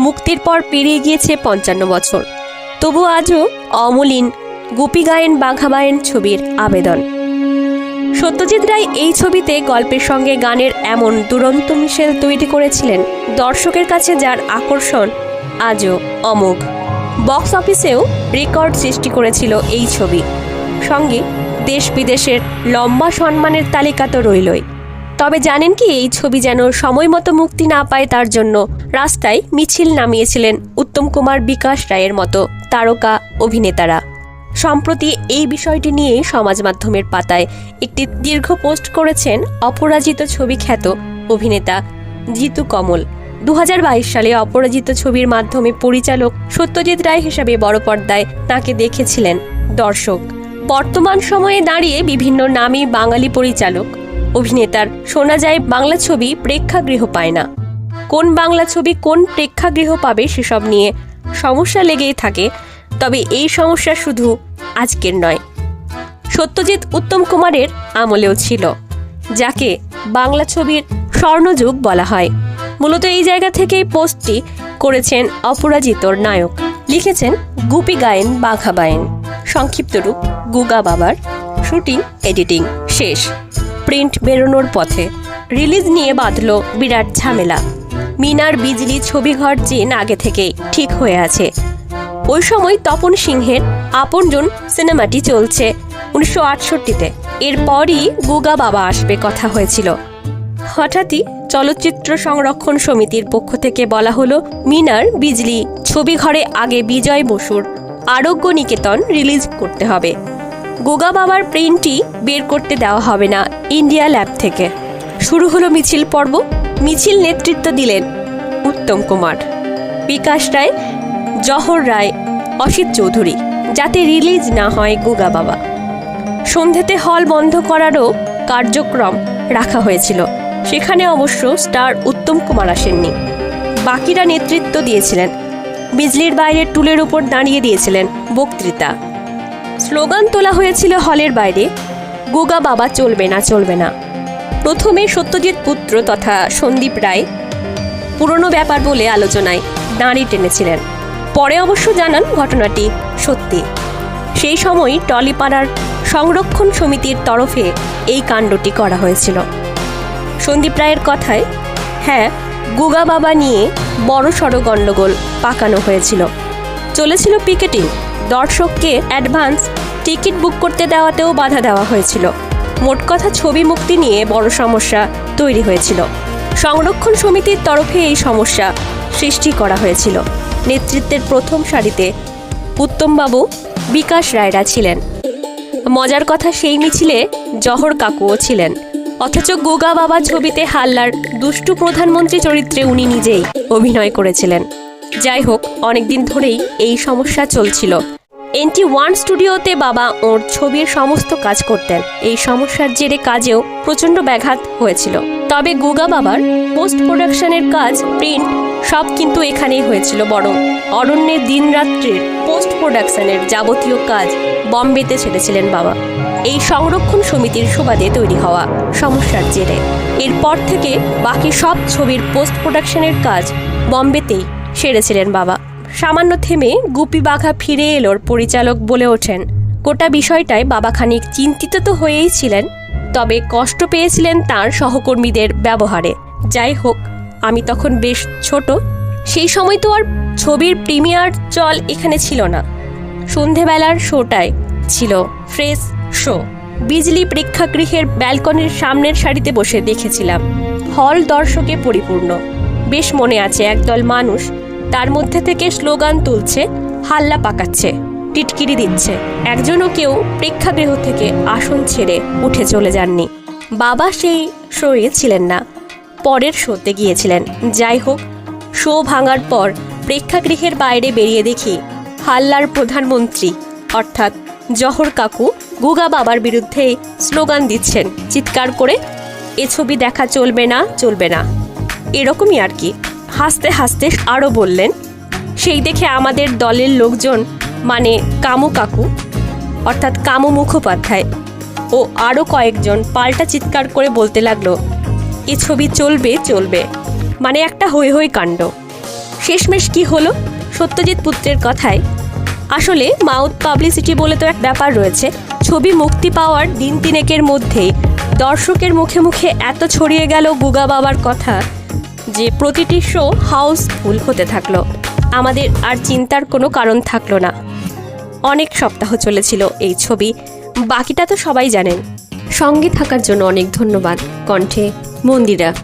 মুক্তির পর পেরিয়ে গিয়েছে পঞ্চান্ন বছর। তবু আজও অমলিন গুপি গায়েন বাঘাবায়েন ছবির আবেদন। সত্যজিৎ রায় এই ছবিতে গল্পের সঙ্গে গানের এমন দুরন্ত মিশেল তৈরি করেছিলেন দর্শকের কাছে যার আকর্ষণ আজও অমোঘ। বক্স অফিসেও রেকর্ড সৃষ্টি করেছিল এই ছবি। সঙ্গে দেশ বিদেশের লম্বা সম্মানের তালিকা তো রইলই। তবে জানেন কি, এই ছবি যেন সময় মতো মুক্তি না পায় তার জন্য রাস্তায় মিছিল নামিয়েছিলেন উত্তম কুমার বিকাশ রায়ের মতো তারকা অভিনেতারা। সম্প্রতি এই বিষয়টি নিয়ে সমাজ মাধ্যমের পাতায় একটি দীর্ঘ পোস্ট করেছেন অপরাজিত ছবি খ্যাত অভিনেতা জিতু কমল। দু হাজার বাইশ সালে অপরাজিত ছবির মাধ্যমে পরিচালক সত্যজিৎ রায় হিসাবে বড় পর্দায় তাকে দেখেছিলেন দর্শক। বর্তমান সময়ে দাঁড়িয়ে বিভিন্ন নামী বাঙালি পরিচালক অভিনেতার শোনা যায় বাংলা ছবি প্রেক্ষাগৃহ পায় না। কোন বাংলা ছবি কোন প্রেক্ষাগৃহ পাবে সেসব নিয়ে সমস্যা লেগেই থাকে, তবে এই সমস্যা শুধু আজকের নয়। সত্যজিৎ উত্তম কুমারের আমলেও ছিল, যাকে বাংলা ছবির স্বর্ণযুগ বলা হয়। মূলত এই জায়গা থেকেই পোস্টটি করেছেন অপরাজিতর নায়ক। লিখেছেন গুপি গায়েন, বাঘা বায়েন। সংক্ষিপ্ত রূপ গুগা বাবার। শুটিং, এডিটিং, শেষ। প্রিন্ট বেরোনোর পথে। রিলিজ নিয়ে বাঁধল বিরাট ঝামেলা। মিনার বিজলি ছবিঘর চেন আগে থেকেই ঠিক হয়ে আছে। ওই সময় তপন সিংহের আপনজন সিনেমাটি চলছে উনিশশো আটষট্টিতে। এরপরই গুগা বাবা আসবে কথা হয়েছিল। হঠাৎই চলচ্চিত্র সংরক্ষণ সমিতির পক্ষ থেকে বলা হলো, মিনার বিজলি ছবি ঘরে আগে বিজয় বসুর আরোগ্য নিকেতন রিলিজ করতে হবে। গোগা বাবার প্রিন্টটি বের করতে দেওয়া হবে না ইন্ডিয়া ল্যাব থেকে। শুরু হলো মিছিল পর্ব। মিছিল নেতৃত্ব দিলেন উত্তম কুমার। বিকাশ রায়, জহর রায়, অসিত চৌধুরী, যাতে রিলিজ না হয় গোগা বাবা। সন্ধ্যেতে হল বন্ধ করারও কার্যক্রম রাখা হয়েছিল। সেখানে অবশ্য স্টার উত্তম কুমার আসেননি। বাকিরা নেতৃত্ব দিয়েছিলেন। বিজলির বাইরে টুলের উপর দাঁড়িয়ে দিয়েছিলেন বক্তৃতা। স্লোগান তোলা হয়েছিল হলের বাইরে, গোগা বাবা চলবে না চলবে না। প্রথমে সত্যজিৎ পুত্র তথা সন্দীপ রায় পুরনো ব্যাপার বলে আলোচনায় দাঁড়ি টেনেছিলেন। পরে অবশ্য জানান ঘটনাটি সত্যি। সেই সময় টলিপাড়ার সংরক্ষণ সমিতির তরফে এই কাণ্ডটি করা হয়েছিল। সন্দীপ রায়ের কথায় হ্যাঁ গুগা বাবা নিয়ে বড় সড়ো গণ্ডগোল পাকানো হয়েছিল। চলেছিল পিকেটিং। দর্শককে অ্যাডভান্স টিকিট বুক করতে দেওয়াতেও বাধা দেওয়া হয়েছিল। মোট কথা ছবি মুক্তি নিয়ে বড় সমস্যা তৈরি হয়েছিল। সংরক্ষণ সমিতির তরফে এই সমস্যা সৃষ্টি করা হয়েছিল। নেতৃত্বের প্রথম সারিতে উত্তমবাবু বিকাশ রায়রা ছিলেন। মজার কথা সেই মিছিলে জহর কাকুও ছিলেন। অথচ গোগা বাবা ছবিতে হাল্লার দুষ্টু প্রধানমন্ত্রী চরিত্রে উনি নিজেই অভিনয় করেছিলেন। যাই হোক অনেকদিন ধরেই এই সমস্যা চলছিল। এনটি ওয়ান স্টুডিওতে বাবা ওর ছবির সমস্ত কাজ করতেন। এই সমস্যার জেরে কাজেও প্রচণ্ড ব্যাঘাত হয়েছিল। তবে গুগা বাবার পোস্ট প্রোডাকশনের কাজ, প্রিন্ট, সব কিন্তু এখানেই হয়েছিল বরং অরণ্যের দিনরাত্রির পোস্ট প্রোডাকশনের যাবতীয় কাজ বম্বেতে ছেড়েছিলেন বাবা। এই সংরক্ষণ সমিতির সুবাদে তৈরি হওয়া সমস্যার জেরে। এরপর থেকে বাকি সব ছবির পোস্ট প্রোডাকশনের কাজ বম্বেতেই সেরেছিলেন বাবা। সামান্য থেমে গুপি বাঘা ফিরে এলোর পরিচালক বলে ওঠেন। গোটা বিষয়টায় বাবা খানিক চিন্তিত তো হয়েই ছিলেন, তবে কষ্ট পেয়েছিলেন তার সহকর্মীদের ব্যবহারে। যাই হোক, আমি তখন বেশ ছোট, সেই সময় তো আর ছবির প্রিমিয়ার চল এখানে ছিল না। সন্ধেবেলার শোটায় ছিল ফ্রেশ শো। বিজলি প্রেক্ষাগৃহের ব্যালকনির সামনের সারিতে বসে দেখেছিলাম। হল দর্শকে পরিপূর্ণ। বেশ মনে আছে একদল মানুষ তার মধ্যে থেকে স্লোগান তুলছে, হাল্লা পাকাচ্ছে, টিটকিরি দিচ্ছে। একজনও কেউ প্রেক্ষাগৃহ থেকে আসন ছেড়ে উঠে চলে যাননি। বাবা সেই শোয়ে ছিলেন না, পরের শোতে গিয়েছিলেন। যাই হোক, শো ভাঙার পর প্রেক্ষাগৃহের বাইরে বেরিয়ে দেখি হাল্লার প্রধানমন্ত্রী, অর্থাৎ জহর কাকু, গুগা বাবার বিরুদ্ধে স্লোগান দিচ্ছেন। চিৎকার করে, এ ছবি দেখা চলবে না চলবে না। এরকমই আর কি। হাসতে হাসতে আরও বললেন, সেই দেখে আমাদের দলের লোকজন মানে কামু কাকু, অর্থাৎ কামু মুখোপাধ্যায় ও আরও কয়েকজন পাল্টা চিৎকার করে বলতে লাগল, এ ছবি চলবে চলবে। মানে একটা হই হই কাণ্ড। শেষমেশ কি হলো? সত্যজিৎ পুত্রের কথায়, আসলে মাউথ পাবলিসিটি বলে তো এক ব্যাপার রয়েছে। ছবি মুক্তি পাওয়ার দিন তিনেকের মধ্যেই দর্শকের মুখে মুখে এত ছড়িয়ে গেল গুগা বাবার কথা। যে প্রতিটি শো হাউসফুল হতে থাকল। আমাদের আর চিন্তার কোনো কারণ থাকল না। অনেক সপ্তাহ চলেছিল এই ছবি। বাকিটা তো সবাই জানেন। সঙ্গে থাকার জন্য অনেক ধন্যবাদ, কণ্ঠে মন্দিরা।